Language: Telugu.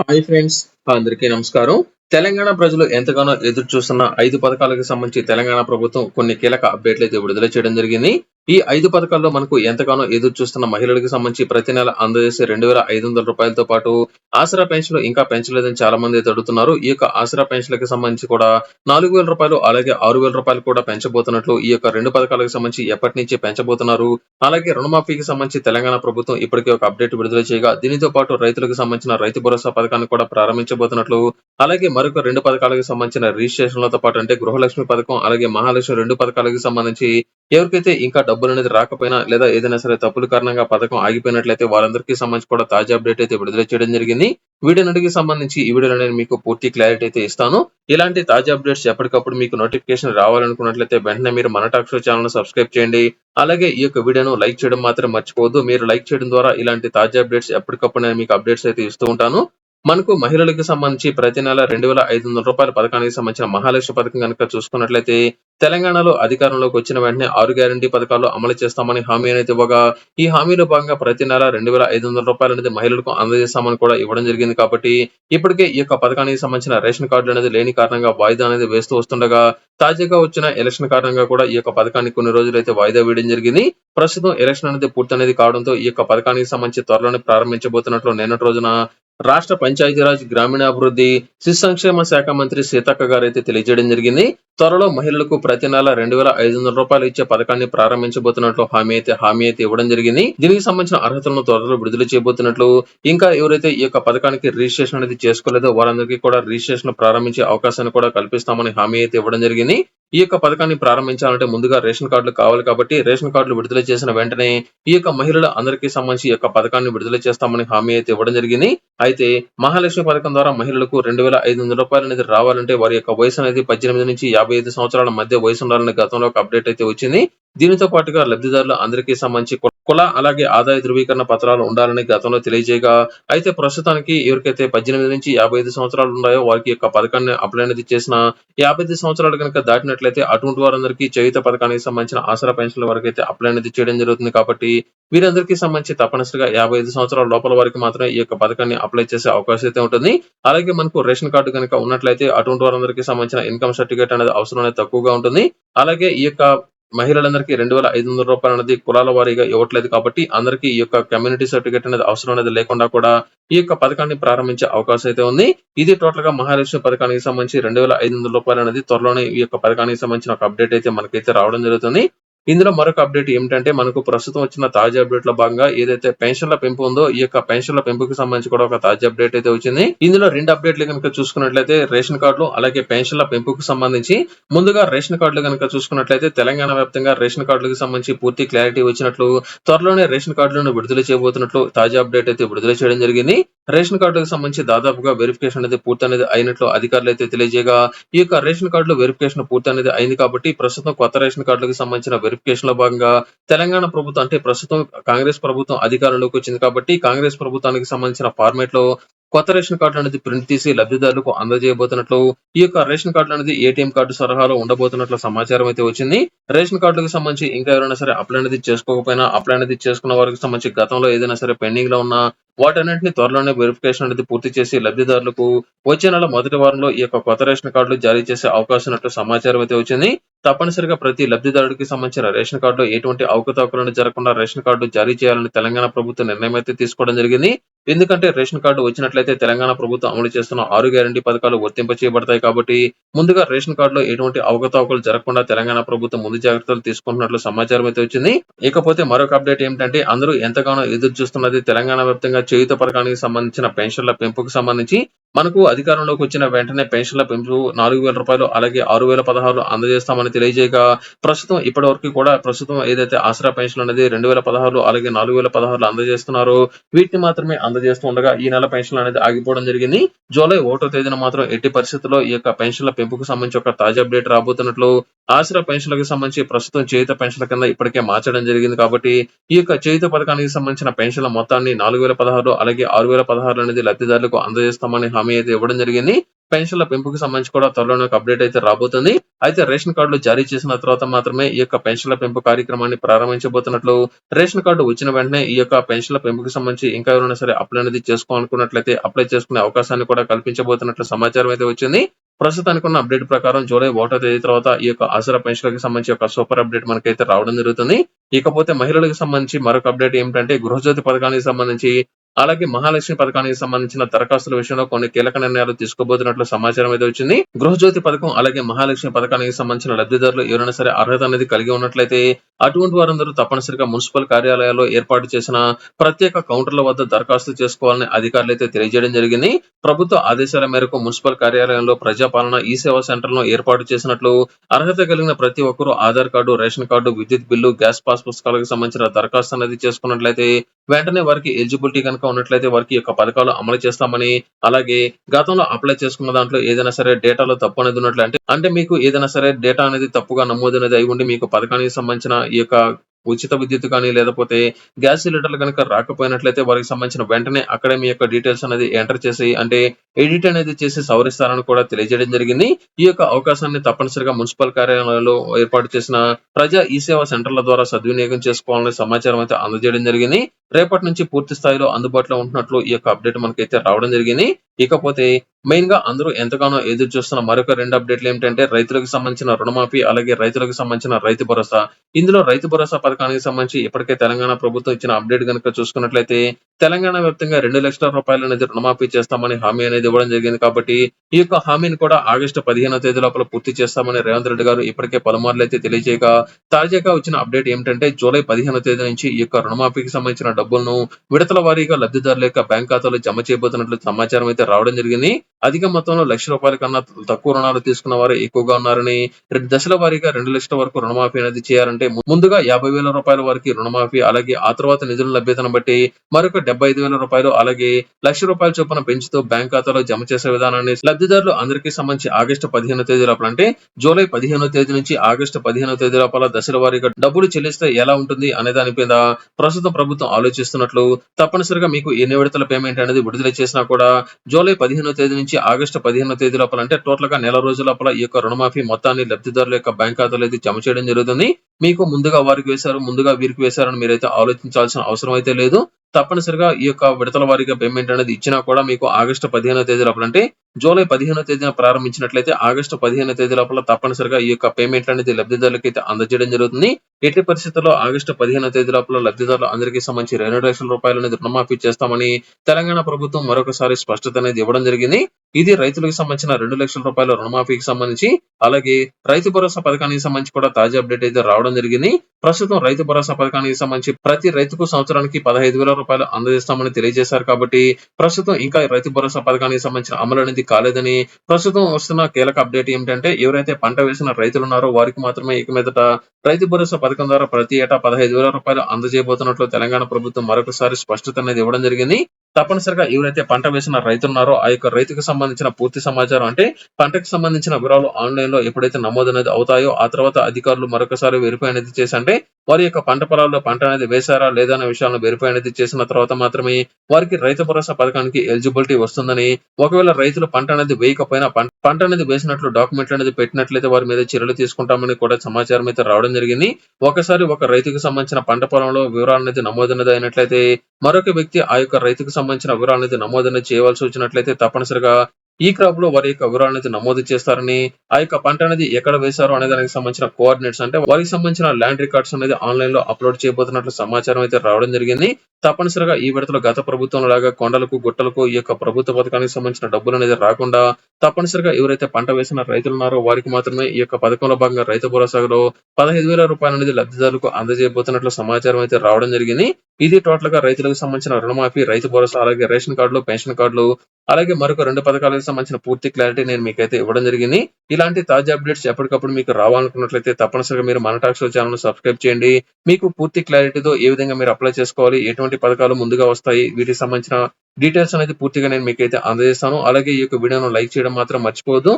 హాయ్ ఫ్రెండ్స్ అందరికీ నమస్కారం. తెలంగాణ ప్రజలు ఎంతగానో ఎదురు చూస్తున్న ఐదు పథకాలకు సంబంధించి తెలంగాణ ప్రభుత్వం కొన్ని కీలక అప్డేట్లు అయితే విడుదల చేయడం జరిగింది. ఈ ఐదు పథకాల్లో మనకు ఎంతగానో ఎదురు చూస్తున్న మహిళలకు సంబంధించి ప్రతి నెల అందజేసే రెండు వేల ఐదు వందల రూపాయలతో పాటు ఆసరా పెన్షన్ ఇంకా పెంచలేదని చాలా మంది అయితే అడుగుతున్నారు. ఈ యొక్క ఆసరా పెన్షన్లకు సంబంధించి కూడా నాలుగు వేల రూపాయలు అలాగే ఆరు వేల రూపాయలు కూడా పెంచబోతున్నట్లు ఈ యొక్క రెండు పథకాలకు సంబంధించి ఎప్పటి నుంచి పెంచబోతున్నారు. అలాగే రుణమాఫీకి సంబంధించి తెలంగాణ ప్రభుత్వం ఇప్పటికే ఒక అప్డేట్ విడుదల చేయగా దీనితో పాటు రైతులకు సంబంధించిన రైతు భరోసా పథకాన్ని కూడా ప్రారంభించబోతున్నట్లు అలాగే మరొక రెండు పథకాలకు సంబంధించిన రిజిస్ట్రేషన్లతో పాటు అంటే గృహలక్ష్మి పథకం అలాగే మహాలక్ష్మి రెండు పథకాలకు సంబంధించి ఎవరికైతే ఇంకా డబ్బులు అనేది రాకపోయినా లేదా ఏదైనా సరే తప్పుల కారణంగా పథకం ఆగిపోయినట్లయితే వారందరికీ సంబంధించి కూడా తాజా అప్డేట్ అయితే విడుదల చేయడం జరిగింది. వీడియోనడికి సంబంధించి ఈ వీడియోలో నేను మీకు పూర్తి క్లారిటీ అయితే ఇస్తాను. ఇలాంటి తాజా అప్డేట్స్ ఎప్పటికప్పుడు మీకు నోటిఫికేషన్ రావాలనుకున్నట్లయితే వెంటనే మీరు మన టాక్ షో ఛానల్ సబ్స్క్రైబ్ చేయండి. అలాగే ఈ యొక్క వీడియోను లైక్ చేయడం మాత్రం మర్చిపోవద్దు. మీరు లైక్ చేయడం ద్వారా ఇలాంటి తాజా అప్డేట్స్ ఎప్పటికప్పుడు నేను మీకు అప్డేట్స్ అయితే ఇస్తూ ఉంటాను. మనకు మహిళలకు సంబంధించి ప్రతి నెల రెండు వేల ఐదు వందల రూపాయల పథకానికి సంబంధించిన మహాలక్ష్మి పథకం కనుక చూసుకున్నట్లయితే తెలంగాణలో అధికారంలోకి వచ్చిన వెంటనే ఆరు గ్యారంటీ పథకాలు అమలు చేస్తామని హామీ అనేది ఇవ్వగా ఈ హామీలో భాగంగా ప్రతి నెల రెండు వేల ఐదు వందల రూపాయలు అనేది మహిళలకు అందజేస్తామని కూడా ఇవ్వడం జరిగింది కాబట్టి ఇప్పటికే ఈ యొక్క పథకానికి సంబంధించిన రేషన్ కార్డులు అనేది లేని కారణంగా వాయిదా అనేది వేస్తూ వస్తుండగా తాజాగా వచ్చిన ఎలక్షన్ కారణంగా కూడా ఈ యొక్క పథకాన్ని కొన్ని రోజులైతే వాయిదా వేయడం జరిగింది. ప్రస్తుతం ఎలక్షన్ అనేది పూర్తి అనేది కావడంతో ఈ యొక్క పథకానికి సంబంధించి త్వరలోనే ప్రారంభించబోతున్నట్లు నిన్నటి రోజున రాష్ట్ర పంచాయతీరాజ్ గ్రామీణాభివృద్ధి శిశు సంక్షేమ శాఖ మంత్రి సీతక్క గారు అయితే తెలియజేయడం జరిగింది. త్వరలో మహిళలకు ప్రతి నెల రెండు వేల ఐదు వందల రూపాయలు ఇచ్చే పథకాన్ని ప్రారంభించబోతున్నట్లు హామీ అయితే హామీ అయితే ఇవ్వడం జరిగింది. దీనికి సంబంధించిన అర్హతలను త్వరలో విడుదల చేయబోతున్నట్లు ఇంకా ఎవరైతే ఈ యొక్క పథకానికి రిజిస్ట్రేషన్ అనేది చేసుకోలేదో వారందరికీ కూడా రిజిస్ట్రేషన్ ప్రారంభించే అవకాశాన్ని కూడా కల్పిస్తామని హామీ అయితే ఇవ్వడం జరిగింది. ఈ యొక్క పథకాన్ని ప్రారంభించాలంటే ముందుగా రేషన్ కార్డులు కావాలి కాబట్టి రేషన్ కార్డులు విడుదల చేసిన వెంటనే ఈ యొక్క మహిళల అందరికీ సంబంధించి ఈ యొక్క పథకాన్ని విడుదల చేస్తామని హామీ అయితే ఇవ్వడం జరిగింది. అయితే మహాలక్ష్మి పథకం ద్వారా మహిళలకు రెండు వేల ఐదు వందల రూపాయలు అనేది రావాలంటే వారి యొక్క వయసు అనేది పద్దెనిమిది నుంచి యాభై ఐదు సంవత్సరాల మధ్య వయసు ఉండాలని గతంలో ఒక అప్డేట్ అయితే వచ్చింది. దీనితో పాటుగా లబ్ధిదారులు అందరికీ సంబంధించి కుల అలాగే ఆదాయ ధృవీకరణ పత్రాలు ఉండాలని గతంలో తెలియజేయగా అయితే ప్రస్తుతానికి ఎవరికైతే పద్దెనిమిది నుంచి యాభై ఐదు సంవత్సరాలు ఉన్నాయో వారికి యొక్క పథకాన్ని అప్లై అనేది చేసిన యాభై ఐదు సంవత్సరాలు కనుక దాటినట్లయితే అటువంటి వారందరికీ చేయుత పథకానికి సంబంధించిన ఆసరా పెన్షన్ల వరకు అయితే అప్లై అనేది చేయడం జరుగుతుంది కాబట్టి వీరందరికీ సంబంధించి తప్పనిసరిగా యాభై ఐదు సంవత్సరాల లోపల వారికి మాత్రమే ఈ యొక్క పథకాన్ని అప్లై చేసే అవకాశం అయితే ఉంటుంది. అలాగే మనకు రేషన్ కార్డు కనుక ఉన్నట్లయితే అటువంటి వారందరికీ సంబంధించిన ఇన్కమ్ సర్టిఫికేట్ అనేది అవసరం అనేది తక్కువగా ఉంటుంది. అలాగే ఈ యొక్క మహిళలందరికీ రెండు వేల ఐదు వందల రూపాయలు అనేది కులాల వారీగా ఇవ్వట్లేదు కాబట్టి అందరికీ ఈ యొక్క కమ్యూనిటీ సర్టిఫికేట్ అనేది అవసరం అనేది లేకుండా కూడా ఈ యొక్క పథకాన్ని ప్రారంభించే అవకాశం అయితే ఉంది. ఇది టోటల్గా మహాలక్ష్మి పథకానికి సంబంధించి రెండు వేల ఐదు వందల రూపాయలు అనేది త్వరలోనే ఈ యొక్క పథకానికి సంబంధించిన ఒక అప్డేట్ అయితే మనకైతే రావడం జరుగుతుంది. ఇందులో మరొక అప్డేట్ ఏమిటంటే మనకు ప్రస్తుతం వచ్చిన తాజా అప్డేట్లో భాగంగా ఏదైతే పెన్షన్ల పెంపు ఉందో ఈ యొక్క పెన్షన్ల పెంపుకి సంబంధించి కూడా ఒక తాజా అప్డేట్ అయితే వచ్చింది. ఇందులో రెండు అప్డేట్లు కనుక చూసుకున్నట్లయితే రేషన్ కార్డులు అలాగే పెన్షన్ల పెంపుకు సంబంధించి ముందుగా రేషన్ కార్డులు కనుక చూసుకున్నట్లయితే తెలంగాణ వ్యాప్తంగా రేషన్ కార్డులకు సంబంధించి పూర్తి క్లారిటీ వచ్చినట్లు త్వరలోనే రేషన్ కార్డులను విడుదల చేయబోతున్నట్లు తాజా అప్డేట్ అయితే విడుదల చేయడం జరిగింది. రేషన్ కార్డులకు సంబంధించి దాదాపుగా వెరిఫికేషన్ అనేది పూర్తి అనేది అయినట్లు అధికారులు అయితే తెలియజేయగా ఈ యొక్క రేషన్ కార్డులో వెరిఫికేషన్ పూర్తి అనేది అయింది కాబట్టి ప్రస్తుతం కొత్త రేషన్ కార్డులకు సంబంధించిన వెరిఫికేషన్లో భాగంగా తెలంగాణ ప్రభుత్వం అంటే ప్రస్తుతం కాంగ్రెస్ ప్రభుత్వం అధికారంలోకి వచ్చింది కాబట్టి కాంగ్రెస్ ప్రభుత్వానికి సంబంధించిన ఫార్మేట్లో కొత్త రేషన్ కార్డు అనేది ప్రింట్ తీసి లబ్ధిదారులకు అందజేయబోతున్నట్లు ఈ యొక్క రేషన్ కార్డు అనేది ఏటీఎం కార్డు సరహాలో ఉండబోతున్నట్లు సమాచారం అయితే వచ్చింది. రేషన్ కార్డులకు సంబంధించి ఇంకా ఎవరైనా సరే అప్లై అనేది చేసుకోకపోయినా అప్లై అనేది చేసుకున్న వారికి సంబంధించి గతంలో ఏదైనా సరే పెండింగ్లో ఉన్న వాటన్నింటినీ త్వరలోనే వెరిఫికేషన్ అనేది పూర్తి చేసి లబ్ధిదారులకు వచ్చే నెల మొదటి వారంలో ఈ యొక్క కొత్త రేషన్ కార్డులు జారీ చేసే అవకాశం ఉన్నట్లు సమాచారం అయితే వచ్చింది. తప్పనిసరిగా ప్రతి లబ్ధిదారుడికి సంబంధించిన రేషన్ కార్డు ఎటువంటి అవకతవకలను జరగకుండా రేషన్ కార్డు జారీ చేయాలని తెలంగాణ ప్రభుత్వం నిర్ణయం అయితే తీసుకోవడం జరిగింది. ఎందుకంటే రేషన్ కార్డు వచ్చినట్లయితే తెలంగాణ ప్రభుత్వం అమలు చేస్తున్న ఆరు గ్యారంటీ పథకాలు వర్తింప చేయబడతాయి కాబట్టి ముందుగా రేషన్ కార్డులో ఎటువంటి అవకతవకలు జరగకుండా తెలంగాణ ప్రభుత్వం ముందు జాగ్రత్తలు తీసుకుంటున్నట్లు సమాచారం అయితే వచ్చింది. ఇకపోతే మరొక అప్డేట్ ఏమిటంటే అందరూ ఎంతగానో ఎదురు చూస్తున్నది తెలంగాణ వ్యాప్తంగా చేయుత పథకానికి సంబంధించిన పెన్షన్ల పెంపుకు సంబంధించి. మనకు అధికారంలోకి వచ్చిన వెంటనే పెన్షన్ల పెంపు నాలుగు వేల రూపాయలు అలాగే ఆరు వేల పదహారు అందజేస్తామని తెలియజేయగా ప్రస్తుతం ఇప్పటి వరకు కూడా ప్రస్తుతం ఏదైతే ఆసరా పెన్షన్ అనేది రెండు వేల పదహారు అలాగే నాలుగు వేల పదహారులో అందజేస్తున్నారో వీటిని మాత్రమే అందజేస్తూ ఉండగా ఈ నెల పెన్షన్ అనేది ఆగిపోవడం జరిగింది. జూలై ఒకటో తేదీన మాత్రం ఎట్టి పరిస్థితుల్లో ఈ యొక్క పెన్షన్ల పెంపుకు సంబంధించి ఒక తాజా అప్డేట్ రాబోతున్నట్లు ఆసరా పెన్షన్లకు సంబంధించి ప్రస్తుతం చేయుత పెన్షన్ల కింద ఇప్పటికే మార్చడం జరిగింది కాబట్టి ఈ యొక్క చేయుత పథకానికి సంబంధించిన పెన్షన్ల మొత్తాన్ని నాలుగు వేల పదహారు అలాగే ఆరు వేల పదహారు అనేది లబ్ధిదారులకు అందజేస్తామని హామీ అయితే ఇవ్వడం జరిగింది. పెన్షన్ల పెంపుకు సంబంధించి కూడా త్వరలోనే ఒక అప్డేట్ అయితే రాబోతుంది. అయితే రేషన్ కార్డులు జారీ చేసిన తర్వాత మాత్రమే ఈ యొక్క పెన్షన్ల పెంపు కార్యక్రమాన్ని ప్రారంభించబోతున్నట్లు రేషన్ కార్డు వచ్చిన వెంటనే ఈ యొక్క పెన్షన్ల పెంపుకు సంబంధించి ఇంకా ఎవరైనా సరే అప్లై అనేది చేసుకోవాలనుకున్నట్లయితే అప్లై చేసుకునే అవకాశాన్ని కూడా కల్పించబోతున్నట్లు సమాచారం అయితే వచ్చింది. ప్రస్తుతానికి ఉన్న అప్డేట్ ప్రకారం జూలై ఒకటో తేదీ తర్వాత ఈ యొక్క ఆసరా పెన్షన్లకు సంబంధించి ఒక సూపర్ అప్డేట్ మనకైతే రావడం జరుగుతుంది. ఇకపోతే మహిళలకు సంబంధించి మరొక అప్డేట్ ఏమిటంటే గృహజ్యోతి పథకానికి సంబంధించి అలాగే మహాలక్ష్మి పథకానికి సంబంధించిన దరఖాస్తుల విషయంలో కొన్ని కీలక నిర్ణయాలు తీసుకోబోతున్నట్లు సమాచారం అయితే వచ్చింది. గృహజ్యోతి పథకం అలాగే మహాలక్ష్మి పథకానికి సంబంధించిన లబ్ధిదారులు ఎవరైనా సరే అర్హత అనేది కలిగి ఉన్నట్లయితే అటువంటి వారందరూ తప్పనిసరిగా మున్సిపల్ కార్యాలయాల్లో ఏర్పాటు చేసిన ప్రత్యేక కౌంటర్ల వద్ద దరఖాస్తు చేసుకోవాలని అధికారులు అయితే తెలియజేయడం జరిగింది. ప్రభుత్వ ఆదేశాల మేరకు మున్సిపల్ కార్యాలయంలో ప్రజాపాలన ఈ సేవా సెంటర్లను ఏర్పాటు చేసినట్లు అర్హత కలిగిన ప్రతి ఒక్కరూ ఆధార్ కార్డు రేషన్ కార్డు విద్యుత్ బిల్లు గ్యాస్ పాస్ పుస్తకాలకు సంబంధించిన దరఖాస్తు అనేది చేసుకున్నట్లయితే వెంటనే వారికి ఎలిజిబిలిటీ కనుక ఉన్నట్లయితే వారికి యొక్క పథకాలు అమలు చేస్తామని అలాగే గతంలో అప్లై చేసుకున్న దాంట్లో ఏదైనా సరే డేటాలో తప్పు అనేది ఉన్నట్లు అంటే అంటే మీకు ఏదైనా సరే డేటా అనేది తప్పుగా నమోదు అనేది అయి ఉండి మీకు పథకానికి సంబంధించిన ఈ యొక్క ఉచిత విద్యుత్ కానీ లేకపోతే గ్యాస్ సిలిండర్లు కనుక రాకపోయినట్లయితే వారికి సంబంధించిన వెంటనే అక్కడే మీ యొక్క డీటెయిల్స్ అనేది ఎంటర్ చేసి అంటే ఎడిట్ అనేది చేసి సవరిస్తారని కూడా తెలియజేయడం జరిగింది. ఈ యొక్క అవకాశాన్ని తప్పనిసరిగా మున్సిపల్ కార్యాలయంలో ఏర్పాటు చేసిన ప్రజా ఈ సేవా సెంటర్ల ద్వారా సద్వినియోగం చేసుకోవాలనే సమాచారం అయితే అందజేయడం జరిగింది. రేపటి నుంచి పూర్తి స్థాయిలో అందుబాటులో ఉంటున్నట్లు ఈ యొక్క అప్డేట్ మనకైతే రావడం జరిగింది. ఇకపోతే మెయిన్గా అందరూ ఎంతగానో ఎదురు చూస్తున్న మరొక రెండు అప్డేట్లు ఏమిటంటే రైతులకు సంబంధించిన రుణమాఫీ అలాగే రైతులకు సంబంధించిన రైతు భరోసా. ఇందులో రైతు భరోసా పథకానికి సంబంధించి ఇప్పటికే తెలంగాణ ప్రభుత్వం ఇచ్చిన అప్డేట్ కనుక చూసుకున్నట్లయితే తెలంగాణ వ్యాప్తంగా రెండు లక్షల రూపాయలు అనేది రుణమాఫీ చేస్తామని హామీ అనేది ఇవ్వడం జరిగింది కాబట్టి ఈ యొక్క హామీని కూడా ఆగస్టు పదిహేనో తేదీ లోపల పూర్తి చేస్తామని రేవంత్ రెడ్డి గారు ఇప్పటికే పలుమార్లు అయితే తెలియజేయగా తాజాగా వచ్చిన అప్డేట్ ఏమిటంటే జూలై పదిహేనో తేదీ నుంచి ఈ యొక్క రుణమాఫీకి సంబంధించిన డబ్బులను విడతల వారీగా లబ్ధిదారుల యొక్క బ్యాంక్ ఖాతాలో జమ చేయబోతున్నట్లు సమాచారం అయితే రావడం జరిగింది. అధిక మొత్తంలో లక్ష రూపాయల కన్నా తక్కువ రుణాలు తీసుకున్న వారు ఎక్కువగా ఉన్నారని దశల వారీగా రెండు లక్షల వరకు రుణమాఫీ అనేది చేయాలంటే ముందుగా యాభై వేల రూపాయల వరకు రుణమాఫీ అలాగే ఆ తర్వాత నిధుల లభ్యతను బట్టి మరొక డెబ్బై ఐదు వేల రూపాయలు అలాగే లక్ష రూపాయల చొప్పున పెంచుతూ బ్యాంక్ ఖాతాలో జమ చేసే విధానాన్ని లబ్ధిదారులు అందరికీ సంబంధించి ఆగస్టు పదిహేనో తేదీ లోపల అంటే జూలై పదిహేనో తేదీ నుంచి ఆగస్టు పదిహేనో తేదీ లోపల దశల వారీగా డబ్బులు చెల్లిస్తే ఎలా ఉంటుంది అనే దాని మీద ప్రస్తుతం ప్రభుత్వం ఆలోచిస్తున్నట్లు తప్పనిసరిగా మీకు ఎన్ని విడతల పేమెంట్ అనేది విడుదల చేసినా కూడా జూలై పదిహేనో తేదీ నుంచి ఆగస్టు పదిహేనో తేదీ లోపల అంటే టోటల్గా నెల రోజుల లోపల ఈ యొక్క రుణమాఫీ మొత్తాన్ని లబ్ధిదారుల యొక్క బ్యాంక్ ఖాతాలో జమ చేయడం జరుగుతుంది. మీకు ముందుగా వారికి వేశారు ముందుగా వీరికి వేశారని మీరైతే ఆలోచించాల్సిన అవసరం అయితే లేదు. తప్పనిసరిగా ఈ యొక్క విడతల వారీగా పేమెంట్ అనేది ఇచ్చినా కూడా మీకు ఆగస్టు పదిహేనో తేదీ లోపల అంటే జూలై పదిహేనో తేదీన ప్రారంభించినట్లయితే ఆగస్టు పదిహేనో తేదీ లోపల తప్పనిసరిగా ఈ యొక్క పేమెంట్ అనేది లబ్ధిదారులకు అయితే అందజేయడం జరుగుతుంది. ఎట్టి పరిస్థితుల్లో ఆగస్టు పదిహేనో తేదీ లోపల లబ్ధిదారులు అందరికీ సంబంధించి రెండు లక్షల రూపాయలు అనేది రుణమాఫీ చేస్తామని తెలంగాణ ప్రభుత్వం మరొకసారి స్పష్టత అనేది ఇవ్వడం జరిగింది. ఇది రైతులకు సంబంధించిన రెండు లక్షల రూపాయల రుణమాఫీకి సంబంధించి అలాగే రైతు భరోసా పథకానికి సంబంధించి కూడా తాజా అప్డేట్ అయితే రావడం జరిగింది. ప్రస్తుతం రైతు భరోసా పథకానికి సంబంధించి ప్రతి రైతుకు సంవత్సరానికి పదహైదు వేల రూపాయలు అందజేస్తామని తెలియజేశారు కాబట్టి ప్రస్తుతం ఇంకా రైతు భరోసా పథకానికి సంబంధించిన అమలు అనేది కాలేదని ప్రస్తుతం వస్తున్న కీలక అప్డేట్ ఏమిటంటే ఎవరైతే పంట వేసిన రైతులు ఉన్నారో వారికి మాత్రమే ఇక మీదట రైతు భరోసా పథకం ద్వారా ప్రతి ఏటా పదహైదు వేల రూపాయలు అందజేయబోతున్నట్లు తెలంగాణ ప్రభుత్వం మరొకసారి స్పష్టత అనేది ఇవ్వడం జరిగింది. తప్పనిసరిగా ఎవరైతే పంట వేసిన రైతున్నారో ఆ యొక్క రైతుకు సంబంధించిన పూర్తి సమాచారం అంటే పంటకు సంబంధించిన వివరాలు ఆన్లైన్లో ఎప్పుడైతే నమోదు అనేది అవుతాయో ఆ తర్వాత అధికారులు మరొకసారి వెరిఫై అనేది చేసి అంటే వారి యొక్క పంట పొలాల్లో పంట అనేది వేశారా లేదా అనే విషయాలను వెరిఫై అనేది చేసిన తర్వాత మాత్రమే వారికి రైతు భరోసా పథకానికి ఎలిజిబిలిటీ వస్తుందని ఒకవేళ రైతులు పంట అనేది వేయకపోయినా పంట పంట అనేది వేసినట్లు డాక్యుమెంట్లు అనేది పెట్టినట్లయితే వారి మీద చర్యలు తీసుకుంటామని కూడా సమాచారం అయితే రావడం జరిగింది. ఒకసారి ఒక రైతుకు సంబంధించిన పంట పొలంలో వివరాలు అనేది నమోదు అనేది అయినట్లయితే మరొక వ్యక్తి ఆ యొక్క రైతుకు సంబంధించిన వివరాలు అనేది నమోదు అనేది చేయవలసి వచ్చినట్లయితే తప్పనిసరిగా ఈ క్రాప్లో వారి యొక్క వివరాలు అనేది నమోదు చేస్తారని ఆ యొక్క పంట అనేది ఎక్కడ వేశారు అనే దానికి సంబంధించిన కోఆర్డినేట్స్ అంటే వారికి సంబంధించిన ల్యాండ్ రికార్డ్స్ అనేది ఆన్లైన్లో అప్లోడ్ చేయబోతున్నట్లు సమాచారం అయితే రావడం జరిగింది. తప్పనిసరిగా ఈ విడతలో గత ప్రభుత్వం లాగా కొండలకు గుట్టలకు ఈ యొక్క ప్రభుత్వ పథకానికి సంబంధించిన డబ్బులు అనేది రాకుండా తప్పనిసరిగా ఎవరైతే పంట వేసిన రైతులు ఉన్నారో వారికి మాత్రమే ఈ యొక్క పథకంలో భాగంగా రైతు భరోసాలో పదహైదు వేల రూపాయలు అనేది లబ్ధిదారులకు అందజేయబోతున్నట్లు సమాచారం అయితే రావడం జరిగింది. ఇది టోటల్గా రైతులకు సంబంధించిన రుణమాఫీ రైతు భరోసా అలాగే రేషన్ కార్డులు పెన్షన్ కార్డులు అలాగే మరొక రెండు పథకాలకు సంబంధించిన పూర్తి క్లారిటీ నేను మీకైతే ఇవ్వడం జరిగింది. ఇలాంటి తాజా అప్డేట్స్ ఎప్పటికప్పుడు మీకు రావాలనుకున్నట్లయితే తప్పనిసరిగా మీరు మన టాక్స్ ఛానల్ సబ్స్క్రైబ్ చేయండి. మీకు పూర్తి క్లారిటీతో ఏ విధంగా మీరు అప్లై చేసుకోవాలి ఎటువంటి పథకాలు ముందుగా వస్తాయి వీటికి సంబంధించిన డీటెయిల్స్ అనేది పూర్తిగా నేను మీకైతే అందజేస్తాను. అలాగే ఈ యొక్క వీడియోను లైక్ చేయడం మాత్రం మర్చిపోవద్దు.